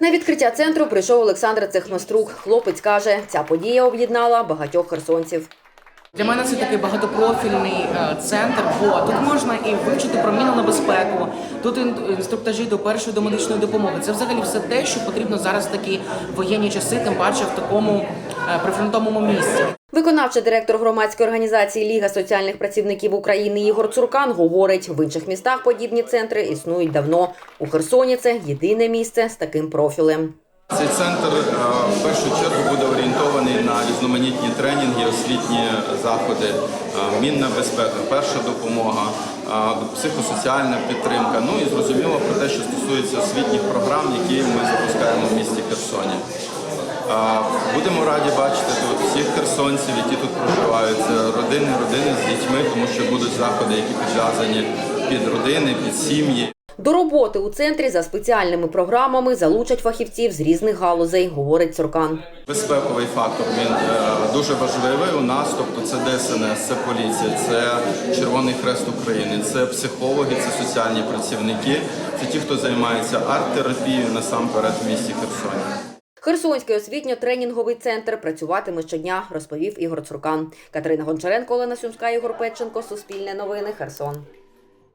На відкриття центру прийшов Олександр Цехмаструк. Хлопець каже, ця подія об'єднала багатьох херсонців. Для мене це такий багатопрофільний е, центр, бо тут можна і вивчити про мінну безпеку, тут інструктажі до першої до медичної допомоги. Це взагалі все те, що потрібно зараз в такі воєнні часи, тим паче в такому е, прифронтовому місці. Виконавчий директор громадської організації Ліга соціальних працівників України Ігор Цуркан говорить, в інших містах подібні центри існують давно. У Херсоні це єдине місце з таким профілем. Цей центр е, в першу чергу буде орієнтований на різноманітні тренінги, освітні заходи, е, мінна безпека, перша допомога, е, психосоціальна підтримка. Ну і зрозуміло про те, що стосується освітніх програм, які ми запускаємо в місті Херсоні. Будемо раді бачити тут всіх херсонців, які тут проживають. Родини, родини з дітьми, тому що будуть заходи, які підв'язані під родини, під сім'ї. До роботи у центрі за спеціальними програмами залучать фахівців з різних галузей, говорить Цуркан. Безпековий фактор він е, дуже важливий у нас. Тобто це ДСНС, це поліція, це Червоний Хрест України, це психологи, це соціальні працівники, це ті, хто займається арт-терапією насамперед в місті Херсоні. Херсонський освітньо-тренінговий центр працюватиме щодня, розповів Ігор Цуркан. Катерина Гончаренко, Олена Сюмська, Ігор Петченко, Суспільне новини, Херсон.